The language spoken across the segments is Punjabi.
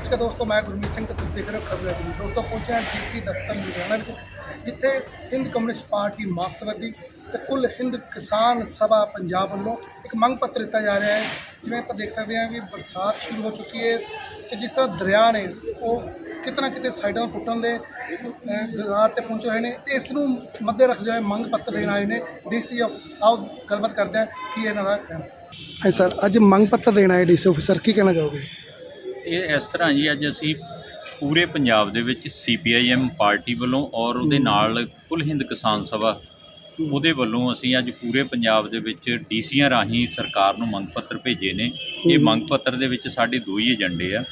ਸਤਿ ਸ਼੍ਰੀ ਅਕਾਲ ਦੋਸਤੋ, ਮੈਂ ਗੁਰਮੀਤ ਸਿੰਘ ਤੇ ਤੁਸੀਂ ਦੇਖ ਰਹੇ ਹੋ ਖਬਰਾਂ ਟੀਵੀ। ਦੋਸਤੋ, ਪਹੁੰਚੇ ਹਾਂ ਡੀਸੀ ਦਫ਼ਤਰ ਲੁਧਿਆਣਾ ਵਿੱਚ, ਜਿੱਥੇ ਹਿੰਦ ਕਮਿਊਨਿਸਟ ਪਾਰਟੀ ਮਾਰਕਸਵਾਦੀ ਤੇ ਕੁੱਲ ਹਿੰਦ ਕਿਸਾਨ ਸਭਾ ਪੰਜਾਬ ਵੱਲੋਂ ਇੱਕ ਮੰਗ ਪੱਤਰ ਦਿੱਤਾ ਜਾ ਰਿਹਾ ਹੈ। ਜਿਵੇਂ ਆਪਾਂ ਦੇਖ ਸਕਦੇ ਹਾਂ ਕਿ ਬਰਸਾਤ ਸ਼ੁਰੂ ਹੋ ਚੁੱਕੀ ਹੈ ਤੇ ਜਿਸ ਤਰ੍ਹਾਂ ਦਰਿਆ ਨੇ, ਉਹ ਕਿਤਨਾ ਕਿਤੇ ਸਾਈਡਾਂ ਤੋਂ ਟੁੱਟਣ ਦੇ ਦਰਾਰ ਤੇ ਪਹੁੰਚੇ ਹੋਏ ਨੇ ਤੇ ਇਸ ਨੂੰ ਮੱਦੇ ਰੱਖਦੇ ਹੋਏ ਮੰਗ ਪੱਤਰ ਦੇਣ ਆਏ ਨੇ। ਡੀਸੀ ਆਫਿਸ, ਆਓ ਗੱਲਬਾਤ ਕਰਦੇ ਹਾਂ, ਕੀ ਇਹਨਾਂ ਦਾ ਕਹਿਣਾ। ਹੈ ਸਰ, ਅੱਜ ਮੰਗ ਪੱਤਰ ਦੇਣ ਆਏ ਡੀਸੀ ਆਫਿਸਰ, ਕੀ ਕਹਿਣਾ ਚਾਹੋਗੇ? ਇਹ ਇਸ ਤਰ੍ਹਾਂ ਜੀ ਅੱਜ ਅਸੀਂ ਪੂਰੇ ਪੰਜਾਬ ਦੇ ਵਿੱਚ ਸੀਪੀਆਈਐਮ ਪਾਰਟੀ ਵੱਲੋਂ ਔਰ ਉਹਦੇ ਨਾਲ ਕੁੱਲ ਹਿੰਦ ਕਿਸਾਨ ਸਭਾ ਉਹਦੇ ਵੱਲੋਂ ਅਸੀਂ ਅੱਜ ਪੂਰੇ ਪੰਜਾਬ ਦੇ ਵਿੱਚ ਡੀਸੀਆਂ ਰਾਹੀਂ ਸਰਕਾਰ ਨੂੰ ਮੰਗ ਪੱਤਰ ਭੇਜੇ ਨੇ। ਇਹ ਮੰਗ ਪੱਤਰ ਦੇ ਵਿੱਚ ਸਾਡੇ ਦੋ ਹੀ ਏਜੰਡੇ ਆ।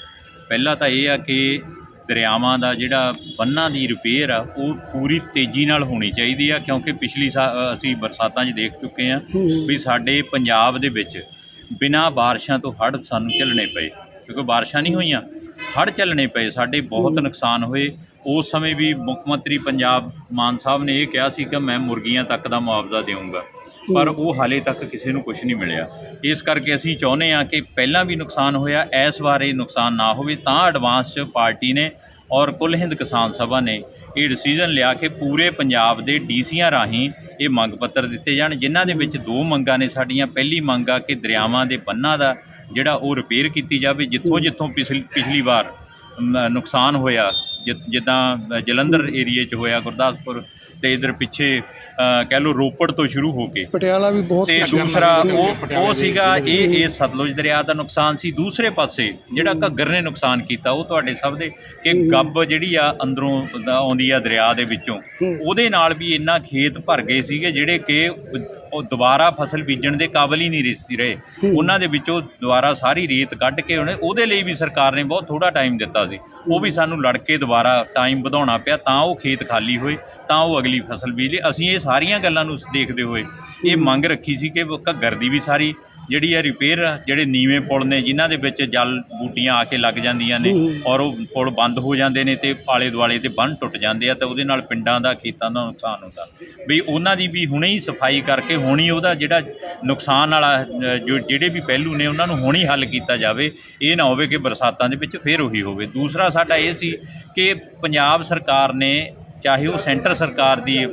ਪਹਿਲਾ ਤਾਂ ਇਹ ਆ ਕਿ ਦਰਿਆਵਾਂ ਦਾ ਜਿਹੜਾ ਬੰਨਾਂ ਦੀ ਰਿਪੇਅਰ ਆ ਉਹ ਪੂਰੀ ਤੇਜ਼ੀ ਨਾਲ ਹੋਣੀ ਚਾਹੀਦੀ ਆ ਕਿਉਂਕਿ ਪਿਛਲੀ ਅਸੀਂ ਬਰਸਾਤਾਂ 'ਚ ਦੇਖ ਚੁੱਕੇ ਆ ਵੀ ਸਾਡੇ ਪੰਜਾਬ ਦੇ ਵਿੱਚ ਬਿਨਾਂ ਬਾਰਿਸ਼ਾਂ ਤੋਂ ਹੜ੍ਹ ਸਾਨੂੰ ਝੱਲਣੇ ਪਏ। ਕਿਉਂਕਿ ਬਾਰਿਸ਼ਾਂ ਨਹੀਂ ਹੋਈਆਂ ਹੜ੍ਹ ਝੱਲਣੇ ਪਏ ਸਾਡੇ ਬਹੁਤ ਨੁਕਸਾਨ ਹੋਏ। ਉਸ ਸਮੇਂ ਵੀ ਮੁੱਖ ਮੰਤਰੀ ਪੰਜਾਬ ਮਾਨ ਸਾਹਿਬ ਨੇ ਇਹ ਕਿਹਾ ਸੀ ਕਿ ਮੈਂ ਮੁਰਗੀਆਂ ਤੱਕ ਦਾ ਮੁਆਵਜ਼ਾ ਦੇਵਾਂਗਾ ਪਰ ਉਹ ਹਾਲੇ ਤੱਕ ਕਿਸੇ ਨੂੰ ਕੁਝ ਨਹੀਂ ਮਿਲਿਆ। ਇਸ ਕਰਕੇ ਅਸੀਂ ਚਾਹੁੰਦੇ ਹਾਂ ਕਿ ਪਹਿਲਾਂ ਵੀ ਨੁਕਸਾਨ ਹੋਇਆ ਇਸ ਵਾਰ ਇਹ ਨੁਕਸਾਨ ਨਾ ਹੋਵੇ ਤਾਂ ਐਡਵਾਂਸ ਪਾਰਟੀ ਨੇ ਔਰ ਕੁੱਲ ਹਿੰਦ ਕਿਸਾਨ ਸਭਾ ਨੇ ਇਹ ਡਿਸੀਜਨ ਲਿਆ ਕਿ ਪੂਰੇ ਪੰਜਾਬ ਦੇ ਡੀਸੀਆਂ ਰਾਹੀਂ ਇਹ ਮੰਗ ਪੱਤਰ ਦਿੱਤੇ ਜਾਣ ਜਿਨ੍ਹਾਂ ਦੇ ਵਿੱਚ ਦੋ ਮੰਗਾਂ ਨੇ ਸਾਡੀਆਂ। ਪਹਿਲੀ ਮੰਗ ਆ ਕਿ ਦਰਿਆਵਾਂ ਦੇ ਬੰਨਾਂ ਦਾ ਜਿਹੜਾ ਉਹ ਰਿਪੇਅਰ ਕੀਤੀ ਜਾਵੇ ਜਿੱਥੋਂ ਜਿੱਥੋਂ ਪਿਛਲੀ ਪਿਛਲੀ ਵਾਰ ਨੁਕਸਾਨ ਹੋਇਆ ਜਿੱਦਾਂ ਜਲੰਧਰ ਏਰੀਏ 'ਚ ਹੋਇਆ ਗੁਰਦਾਸਪੁਰ ਤੇ ਇਧਰ ਪਿੱਛੇ ਕਹਿ ਲਓ ਰੋਪੜ ਤੋਂ ਸ਼ੁਰੂ ਹੋ ਕੇ। ਪਟਿਆਲਾ ਵੀ ਬਹੁਤ ਤੇ ਦੂਸਰਾ ਉਹ ਉਹ ਸੀਗਾ ਇਹ ਇਹ ਸਤਲੁਜ ਦਰਿਆ ਦਾ ਨੁਕਸਾਨ ਸੀ। ਦੂਸਰੇ ਪਾਸੇ ਜਿਹੜਾ ਘੱਗਰ ਨੇ ਨੁਕਸਾਨ ਕੀਤਾ ਉਹ ਤੁਹਾਡੇ ਸਭ ਦੇ ਕਿ ਗੱਬ ਜਿਹੜੀ ਆ ਅੰਦਰੋਂ ਆਉਂਦੀ ਆ ਦਰਿਆ ਦੇ ਵਿੱਚੋਂ ਉਹਦੇ ਨਾਲ ਵੀ ਇੰਨਾ ਖੇਤ ਭਰ ਗਏ ਸੀਗੇ ਜਿਹੜੇ ਕਿ ਉਹ ਦੁਬਾਰਾ ਫਸਲ ਬੀਜਣ ਦੇ ਕਾਬਲ ਹੀ ਨਹੀਂ ਰਹੇ ਸੀ ਰਹੇ। ਉਹਨਾਂ ਦੇ ਵਿੱਚੋਂ ਦੁਬਾਰਾ ਸਾਰੀ ਰੇਤ ਕੱਢ ਕੇ ਉਹਨੇ ਉਹਦੇ ਲਈ ਵੀ ਸਰਕਾਰ ਨੇ ਬਹੁਤ ਥੋੜਾ ਟਾਈਮ ਦਿੱਤਾ ਸੀ। ਉਹ ਵੀ ਸਾਨੂੰ ਲੜ ਕੇ ਦੁਬਾਰਾ ਟਾਈਮ ਵਧਾਉਣਾ ਪਿਆ ਤਾਂ ਉਹ ਖੇਤ ਖਾਲੀ ਹੋਏ ਤਾਂ ਉਹ ਅਗਲੀ ਫਸਲ ਬੀਜ ਲਈ। ਅਸੀਂ ਇਹ ਸਾਰੀਆਂ ਗੱਲਾਂ ਨੂੰ ਦੇਖਦੇ ਹੋਏ ਇਹ ਮੰਗ ਰੱਖੀ ਸੀ ਕਿ ਘੱਗਰ ਦੀ ਵੀ ਸਾਰੀ ਜਿਹੜੀ ਹੈ ਰਿਪੇਅਰ ਜਿਹੜੇ ਨੀਵੇਂ ਪੁਲ ਨੇ ਜਿਨ੍ਹਾਂ ਦੇ ਵਿੱਚ ਜਲ ਬੂਟੀਆਂ ਆ ਕੇ ਲੱਗ ਜਾਂਦੀਆਂ ਨੇ ਔਰ ਉਹ ਪੁਲ ਬੰਦ ਹੋ ਜਾਂਦੇ ਨੇ ਤੇ ਆਲੇ ਦੁਆਲੇ ਤੇ ਬੰਨ ਟੁੱਟ ਜਾਂਦੇ ਆ ਤਾਂ ਉਹਦੇ ਨਾਲ ਪਿੰਡਾਂ ਦਾ ਖੇਤਾਂ ਦਾ ਨੁਕਸਾਨ ਹੁੰਦਾ। ਵੀ ਉਹਨਾਂ ਦੀ ਵੀ ਹੁਣੇ ਹੀ ਸਫ਼ਾਈ ਕਰਕੇ ਹੁਣੀ ਉਹਦਾ ਜਿਹੜਾ ਨੁਕਸਾਨ ਵਾਲਾ ਜਿਹੜੇ ਵੀ ਪਹਿਲੂ ਨੇ ਉਹਨਾਂ ਨੂੰ ਹੁਣੀ ਹੱਲ ਕੀਤਾ ਜਾਵੇ ਇਹ ਨਾ ਹੋਵੇ ਕਿ ਬਰਸਾਤਾਂ ਦੇ ਵਿੱਚ ਫੇਰ ਉਹੀ ਹੋਵੇ। ਦੂਸਰਾ ਸਾਡਾ ਇਹ ਸੀ ਕਿ ਪੰਜਾਬ ਸਰਕਾਰ ਨੇ ਚਾਹੇ ਉਹ ਸੈਂਟਰ ਸਰਕਾਰ ਦੀ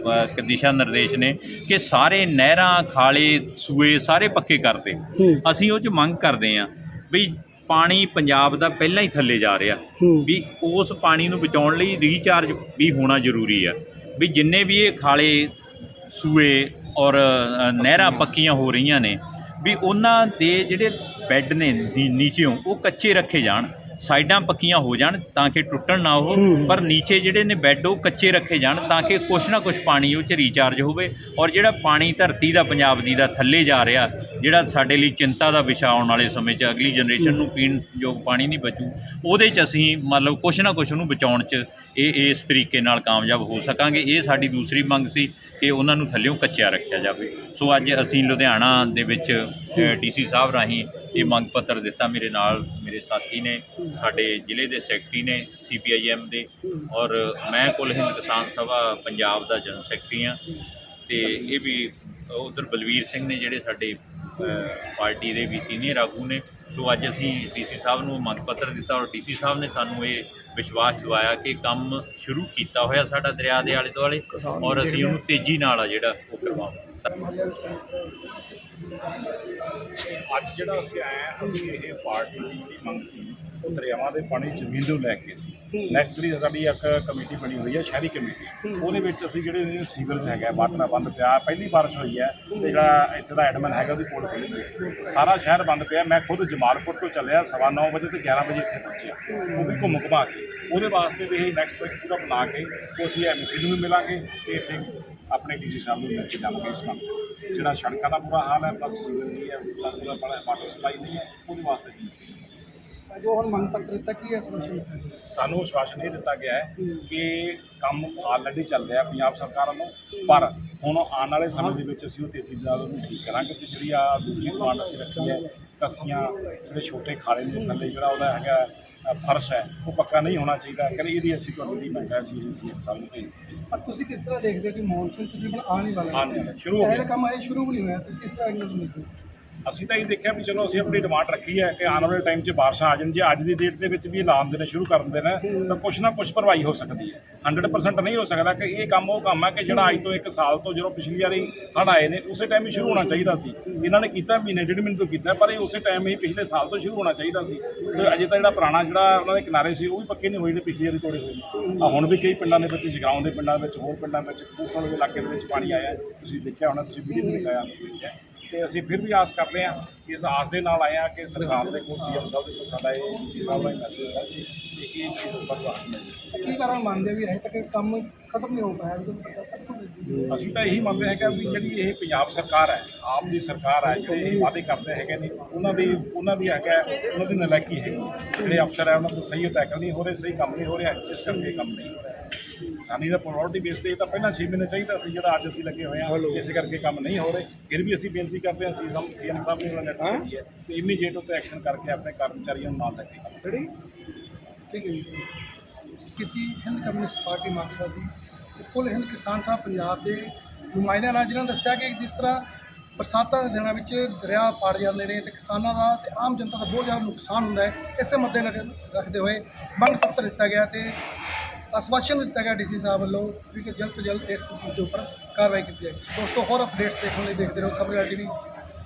ਦਿਸ਼ਾ ਨਿਰਦੇਸ਼ ਨੇ ਕਿ ਸਾਰੇ ਨਹਿਰਾਂ ਖਾਲੇ ਸੂਏ ਸਾਰੇ ਪੱਕੇ ਕਰਤੇ ਅਸੀਂ ਉਹ ਚ ਮੰਗ ਕਰਦੇ ਹਾਂ ਵੀ ਪਾਣੀ ਪੰਜਾਬ ਦਾ ਪਹਿਲਾਂ ਹੀ ਥੱਲੇ ਜਾ ਰਿਹਾ। ਵੀ ਉਸ ਪਾਣੀ ਨੂੰ ਬਚਾਉਣ ਲਈ ਰੀਚਾਰਜ ਵੀ ਹੋਣਾ ਜ਼ਰੂਰੀ ਆ। ਵੀ ਜਿੰਨੇ ਵੀ ਇਹ ਖਾਲੇ ਸੂਏ ਔਰ ਨਹਿਰਾਂ ਪੱਕੀਆਂ ਹੋ ਰਹੀਆਂ ਨੇ ਵੀ ਉਹਨਾਂ ਦੇ ਜਿਹੜੇ ਬੈੱਡ ਨੇ ਨੀ- ਨੀਚਿਓਂ ਉਹ ਕੱਚੇ ਰੱਖੇ ਜਾਣ। ਸਾਈਡਾਂ ਪੱਕੀਆਂ ਹੋ ਜਾਣ ਤਾਂ ਕਿ ਟੁੱਟਣ ਨਾ ਉਹ, ਪਰ ਨੀਚੇ ਜਿਹੜੇ ਨੇ ਬੈੱਡ ਉਹ ਕੱਚੇ ਰੱਖੇ ਜਾਣ ਤਾਂ ਕਿ ਕੁਛ ਨਾ ਕੁਛ ਪਾਣੀ ਉਹ ਚ ਰੀਚਾਰਜ ਹੋਵੇ ਔਰ ਜਿਹੜਾ ਪਾਣੀ ਧਰਤੀ ਦਾ ਪੰਜਾਬ ਦੀ ਦਾ ਥੱਲੇ ਜਾ ਰਿਹਾ, ਜਿਹੜਾ ਸਾਡੇ ਲਈ ਚਿੰਤਾ ਦਾ ਵਿਸ਼ਾ ਆਉਣ ਵਾਲੇ ਸਮੇਂ 'ਚ ਅਗਲੀ ਜਨਰੇਸ਼ਨ ਨੂੰ ਪੀਣ ਯੋਗ ਪਾਣੀ ਨਹੀਂ ਬਚੂ, ਉਹਦੇ 'ਚ ਅਸੀਂ ਮਤਲਬ ਕੁਛ ਨਾ ਕੁਛ ਉਹਨੂੰ ਬਚਾਉਣ 'ਚ ਇਹ, ਇਸ ਤਰੀਕੇ ਨਾਲ ਕਾਮਯਾਬ ਹੋ ਸਕਾਂਗੇ। ਇਹ ਸਾਡੀ ਦੂਸਰੀ ਮੰਗ ਸੀ ਕਿ ਉਹਨਾਂ ਨੂੰ ਥੱਲਿਓਂ ਕੱਚਿਆ ਰੱਖਿਆ ਜਾਵੇ। ਸੋ ਅੱਜ ਅਸੀਂ ਲੁਧਿਆਣਾ ਦੇ ਵਿੱਚ ਡੀਸੀ ਸਾਹਿਬ ਰਾਹੀਂ ਇਹ ਮੰਗ ਪੱਤਰ ਦਿੱਤਾ ਮੇਰੇ ਨਾਲ ਮੇਰੇ ਸਾਥੀ ਨੇ ਸਾਡੇ ਜ਼ਿਲ੍ਹੇ ਦੇ ਸੈਕਟਰੀ ਨੇ ਸੀਪੀਆਈਐਮ ਦੇ ਔਰ ਮੈਂ ਕੁੱਲ ਹਿੰਦ ਕਿਸਾਨ ਸਭਾ ਪੰਜਾਬ ਦਾ ਜਨਰਲ ਸੈਕਟਰੀ ਹਾਂ ਤੇ ਇਹ ਵੀ ਉਧਰ ਬਲਵੀਰ ਸਿੰਘ ਨੇ ਜਿਹੜੇ ਸਾਡੇ ਪਾਰਟੀ ਦੇ ਵੀ ਸੀਨੀਅਰ ਆਗੂ ਨੇ ਸੋ ਅੱਜ ਅਸੀਂ ਡੀਸੀ ਸਾਹਿਬ ਨੂੰ ਮੰਗ ਪੱਤਰ ਦਿੱਤਾ ਔਰ ਡੀਸੀ ਸਾਹਿਬ ਨੇ ਸਾਨੂੰ ਇਹ ਵਿਸ਼ਵਾਸ ਦਿਵਾਇਆ ਕਿ ਕੰਮ ਸ਼ੁਰੂ ਕੀਤਾ ਹੋਇਆ ਸਾਡਾ ਦਰਿਆ ਦੇ ਆਲੇ ਦੁਆਲੇ ਔਰ ਅਸੀਂ ਉਹਨੂੰ ਤੇਜ਼ੀ ਨਾਲ ਆ ਜਿਹੜਾ ਉਹ ਕਰਵਾਵਾਂਗੇ ਅੱਜ ਜਿਹੜਾ ਅਸੀਂ ਆਏ ਹਾਂ, ਅਸੀਂ ਇਹ ਪਾਰਟੀ ਦੀ ਜਿਹੜੀ ਮੰਗ ਸੀ, ਉਹ ਦਰਿਆਵਾਂ ਦੇ ਪਾਣੀ ਜ਼ਮੀਨ ਨੂੰ ਲੈ ਕੇ ਸੀ ਨੈਕਸਟਲੀ ਸਾਡੀ ਇੱਕ ਕਮੇਟੀ ਬਣੀ ਹੋਈ ਹੈ, ਸ਼ਹਿਰੀ ਕਮੇਟੀ ਉਹਦੇ ਵਿੱਚ ਅਸੀਂ ਜਿਹੜੇ ਸੀਵਰਸ ਹੈਗਾ ਬਾਟਨਾ ਬੰਦ ਪਿਆ, ਪਹਿਲੀ ਬਾਰਿਸ਼ ਹੋਈ ਹੈ, ਤੇ ਜਿਹੜਾ ਇੱਥੇ ਦਾ ਐਡਮਨ ਹੈਗਾ, ਉਹਦੀ ਪੋਲ ਖੁੱਲ੍ਹੀ ਹੋਈ ਹੈ। ਸਾਰਾ ਸ਼ਹਿਰ ਬੰਦ ਪਿਆ, ਮੈਂ ਖੁਦ ਜਮਾਲਪੁਰ ਤੋਂ ਚੱਲਿਆ, ਸਵਾ ਨੌ ਵਜੇ ਤੇ 11 ਵਜੇ ਇੱਥੇ ਪਹੁੰਚਿਆ ਉਹ ਵੀ ਘੁੰਮ ਘੁਮਾ ਕੇ ਉਹਦੇ ਵਾਸਤੇ ਵੀ ਇਹ ਨੈਕਸਟ ਵੀਕ ਪੂਰਾ ਬਣਾ ਕੇ ਉਹ ਅਸੀਂ ਐਮਸੀ ਨੂੰ ਵੀ ਮਿਲਾਂਗੇ, ਤੇ ਇੱਥੇ ਆਪਣੇ ਡੀਸੀ ਸਾਹਿਬ ਨੂੰ ਮਿਲ ਕੇ ਜਾਵਾਂਗੇ ਇਸ ਕੰਮ ਤੇ। ਜਿਹੜਾ ਸੜਕਾਂ ਦਾ ਬੁਰਾ ਹਾਲ ਹੈ ਬਸ ਸੀਵਰ ਦੀ ਹੈ ਪੂਰਾ ਪੂਰਾ ਬੜਾ ਵਾਟਰ ਸਪਲਾਈ ਨਹੀਂ ਹੈ ਉਹਦੇ ਵਾਸਤੇ ਕੀ ਜੋ ਹੁਣ ਮੰਗ ਪੱਤਰ ਦਿੱਤਾ ਕੀ ਹੈ ਸੋਲੂਸ਼ਨ ਸਾਨੂੰ ਵਿਸ਼ਵਾਸ ਨਹੀਂ ਦਿੱਤਾ ਗਿਆ ਹੈ ਕਿ ਕੰਮ ਆਲਰੇਡੀ ਚੱਲ ਰਿਹਾ ਪੰਜਾਬ ਸਰਕਾਰ ਵੱਲੋਂ ਪਰ ਹੁਣ ਆਉਣ ਵਾਲੇ ਸਮੇਂ ਦੇ ਵਿੱਚ ਅਸੀਂ ਉਹ ਤੇਜ਼ੀ ਨਾਲ ਉਹਨੂੰ ਠੀਕ ਕਰਾਂਗੇ ਤੇ ਜਿਹੜੀ ਆ ਦੂਸਰੀ ਪਲਾਂਟ ਅਸੀਂ ਰੱਖੀ ਹੈ ਕੱਸੀਆਂ ਜਿਹੜੇ ਛੋਟੇ ਖਾਲੇ ਨੇ ਥੱਲੇ ਜਿਹੜਾ ਉਹਦਾ ਹੈਗਾ ਫਰਸ਼ ਹੈ ਉਹ ਪੱਕਾ ਨਹੀਂ ਹੋਣਾ ਚਾਹੀਦਾ। ਕਹਿੰਦੇ ਇਹਦੀ ਅਸੀਂ ਤੁਹਾਨੂੰ ਦੀ ਮੰਗ ਹੈ ਅਸੀਂ ਸੀ ਸਾਨੂੰ ਭੇਜ ਪਰ ਤੁਸੀਂ ਕਿਸ ਤਰ੍ਹਾਂ ਦੇਖਦੇ ਹੋ ਕਿ ਮੌਨਸੂਨ ਤਕਰੀਬਨ ਆਉਣ ਹੀ ਵਾਲਾ ਹੀ? ਸ਼ੁਰੂ ਹੋ ਗਿਆ। ਇਹ ਕੰਮ ਇਹ ਸ਼ੁਰੂ ਵੀ ਨਹੀਂ ਹੋਇਆ। ਤੁਸੀਂ ਕਿਸ ਤਰ੍ਹਾਂ ਇਹਨਾਂ ਨੂੰ ਦੇਖਦੇ ਹੋ? ਅਸੀਂ ਤਾਂ ਇਹ ਦੇਖਿਆ ਵੀ ਚਲੋ ਅਸੀਂ ਆਪਣੀ ਡਿਮਾਂਡ ਰੱਖੀ ਹੈ ਕਿ ਆਉਣ ਵਾਲੇ ਟਾਈਮ 'ਚ ਬਾਰਿਸ਼ਾਂ ਆ ਜਾਣ, ਜੇ ਅੱਜ ਦੀ ਡੇਟ ਦੇ ਵਿੱਚ ਵੀ ਇਹ ਲਾਉਣ ਦੇਣੇ ਸ਼ੁਰੂ ਕਰ ਦਿੰਦੇ ਨੇ, ਤਾਂ ਕੁਛ ਨਾ ਕੁਛ ਭਰਵਾਈ ਹੋ ਸਕਦੀ ਹੈ। 100% ਨਹੀਂ ਹੋ ਸਕਦਾ ਕਿ ਇਹ ਕੰਮ ਉਹ ਕੰਮ ਹੈ ਕਿ ਜਿਹੜਾ ਅੱਜ ਤੋਂ ਇੱਕ ਸਾਲ ਤੋਂ ਜਦੋਂ ਪਿਛਲੀ ਵਾਰੀ ਹੜ੍ਹ ਆਏ ਨੇ, ਉਸੇ ਟਾਈਮ ਹੀ ਸ਼ੁਰੂ ਹੋਣਾ ਚਾਹੀਦਾ ਸੀ। ਇਹਨਾਂ ਨੇ ਕੀਤਾ, ਮਹੀਨੇ, ਡੇਢ ਮਹੀਨੇ ਤੋਂ ਕੀਤਾ, ਪਰ ਇਹ ਉਸੇ ਟਾਈਮ ਹੀ ਪਿਛਲੇ ਸਾਲ ਤੋਂ ਸ਼ੁਰੂ ਹੋਣਾ ਚਾਹੀਦਾ ਸੀ। ਤੇ ਅਜੇ ਤਾਂ ਜਿਹੜਾ ਪੁਰਾਣਾ ਜਿਹੜਾ ਉਹਨਾਂ ਦੇ ਕਿਨਾਰੇ ਸੀ, ਉਹ ਵੀ ਪੱਕੇ ਨਹੀਂ ਹੋਏ ਨੇ ਪਿਛਲੀ ਵਾਰੀ ਤੋੜੇ ਹੋਏ। ਆ ਹੁਣ ਵੀ ਕਈ ਪਿੰਡਾਂ ਦੇ ਵਿੱਚ ਜਗਰਾਉਂ ਦੇ ਪਿੰਡਾਂ ਵਿੱਚ, ਹੋਰ ਪਿੰਡਾਂ ਵਿੱਚ, ਕਪੂਰਥਲੇ ਦੇ ਇਲਾਕੇ ਦੇ ਵਿੱਚ ਪਾਣੀ ਆਇਆ ਤੁਸੀਂ ਦੇਖਿਆ ਹੋਣਾ, ਤੁਸੀਂ ਵੀਡੀਓ ਵੀ ਦਿਖਾਇਆ। ਤੇ ਅਸੀਂ ਫਿਰ ਵੀ ਆਸ ਕਰਦੇ ਹਾਂ ਕਿ ਇਸ ਆਸ ਦੇ ਨਾਲ ਆਏ ਹਾਂ ਕਿ ਸਰਕਾਰ ਦੇ ਕੋਲ ਸੀਐਮ ਸਾਹਿਬ ਦੇ ਕੋਲ ਸਾਡਾ ਇਹ ਡੀਸੀ ਸਾਹਿਬ ਦਾ ਮੈਸੇਜ ਪਹੁੰਚੇ ਕਿ ਇਹ ਚੀਜ਼ ਉੱਪਰ ਮਿਲੇ ਕੀ ਕਾਰਨ ਮੰਨਦੇ ਵੀ ਹਜੇ ਤੱਕ ਕੰਮ ਖਤਮ ਨਹੀਂ ਹੋ ਪਾਇਆ ਅਸੀਂ ਤਾਂ ਇਹੀ ਮੰਨਦੇ ਹੈਗੇ ਵੀ ਜਿਹੜੀ ਇਹ ਪੰਜਾਬ ਸਰਕਾਰ ਹੈ ਆਪ ਦੀ ਸਰਕਾਰ ਹੈ ਜਿਹੜੇ ਇਹ ਵਾਅਦੇ ਕਰਦੇ ਹੈਗੇ ਨੇ ਉਹਨਾਂ ਦੀ ਉਹਨਾਂ ਦੀ ਹੈਗਾ ਉਹਨਾਂ ਦੀ ਨਲਾਇਕੀ ਹੈ ਜਿਹੜੇ ਅਫਸਰ ਹੈ ਉਹਨਾਂ ਤੋਂ ਸਹੀ ਟੈਕਲ ਨਹੀਂ ਹੋ ਰਹੇ ਸਹੀ ਕੰਮ ਨਹੀਂ ਹੋ ਰਿਹਾ ਇਸ ਕਰਕੇ ਕੰਮ ਨਹੀਂ ਹੋ ਰਿਹਾ। ਸਾਨੀ ਦਾ ਪ੍ਰਾਇੋਰਟੀ ਬੇਸ ਤੇ ਇਹ ਤਾਂ ਪਹਿਲਾਂ 6 ਮਹੀਨੇ ਚਾਹੀਦਾ ਸੀ ਜਿਹੜਾ ਅੱਜ ਅਸੀਂ ਲੱਗੇ ਹੋਏ ਹਾਂ। ਇਸੇ ਕਰਕੇ ਕੰਮ ਨਹੀਂ ਹੋ ਰਹੇ। ਫਿਰ ਵੀ ਅਸੀਂ ਬੇਨਤੀ ਕਰਦੇ ਹਾਂ ਸੀਐਮ ਸੀਐਮ ਸਾਹਿਬ ਨੇ ਉਹਨਾਂ ਨੇ ਲੈਟਰ ਦਿੱਤੀ ਹੈ ਕਿ ਇਮੀਡੀਏਟ ਉੱਤੇ ਐਕਸ਼ਨ ਕਰਕੇ ਆਪਣੇ ਕਰਮਚਾਰੀਆਂ ਨੂੰ ਨਾਲ ਲੈ ਕੇ ਕੰਮ ਰੈਡੀ ਠੀਕ ਹੈ ਜੀ। ਕੀਤੀ ਹਿੰਦ ਕਮਿਊਨਿਸਟ ਪਾਰਟੀ ਮਾਰਕਸਵਾਦੀ ਤੇ ਕੁੱਲ ਹਿੰਦ ਕਿਸਾਨ ਸਾਹਿਬ ਪੰਜਾਬ ਦੇ ਨੁਮਾਇੰਦਿਆਂ ਨਾਲ ਜਿਨ੍ਹਾਂ ਨੇ ਦੱਸਿਆ ਕਿ ਜਿਸ ਤਰ੍ਹਾਂ ਬਰਸਾਤਾਂ ਦੇ ਦਿਨਾਂ ਵਿੱਚ ਦਰਿਆ ਪਾੜ ਜਾਂਦੇ ਨੇ ਤੇ ਕਿਸਾਨਾਂ ਦਾ ਤੇ ਆਮ ਜਨਤਾ ਦਾ ਬਹੁਤ ਜ਼ਿਆਦਾ ਨੁਕਸਾਨ ਹੁੰਦਾ ਹੈ ਇਸੇ ਮੱਦੇ ਨਜ਼ਰ ਰੱਖਦੇ ਹੋਏ ਮੰਗ ਪੱਤਰ ਦਿੱਤਾ ਗਿਆ ਤੇ ਆਸ਼ਵਾਸਨ ਦਿੱਤਾ ਗਿਆ ਡੀਸੀ ਸਾਹਿਬ ਵੱਲੋਂ ਵੀ ਕਿ ਜਲਦ ਤੋਂ ਜਲਦ ਇਸ ਦੇ ਉੱਪਰ ਕਾਰਵਾਈ ਕੀਤੀ ਜਾਏਗੀ ਦੋਸਤੋ, ਹੋਰ ਅਪਡੇਟਸ ਦੇਖਣ ਲਈ ਦੇਖਦੇ ਰਹੋ ਖਬਰ ਟੀਵੀ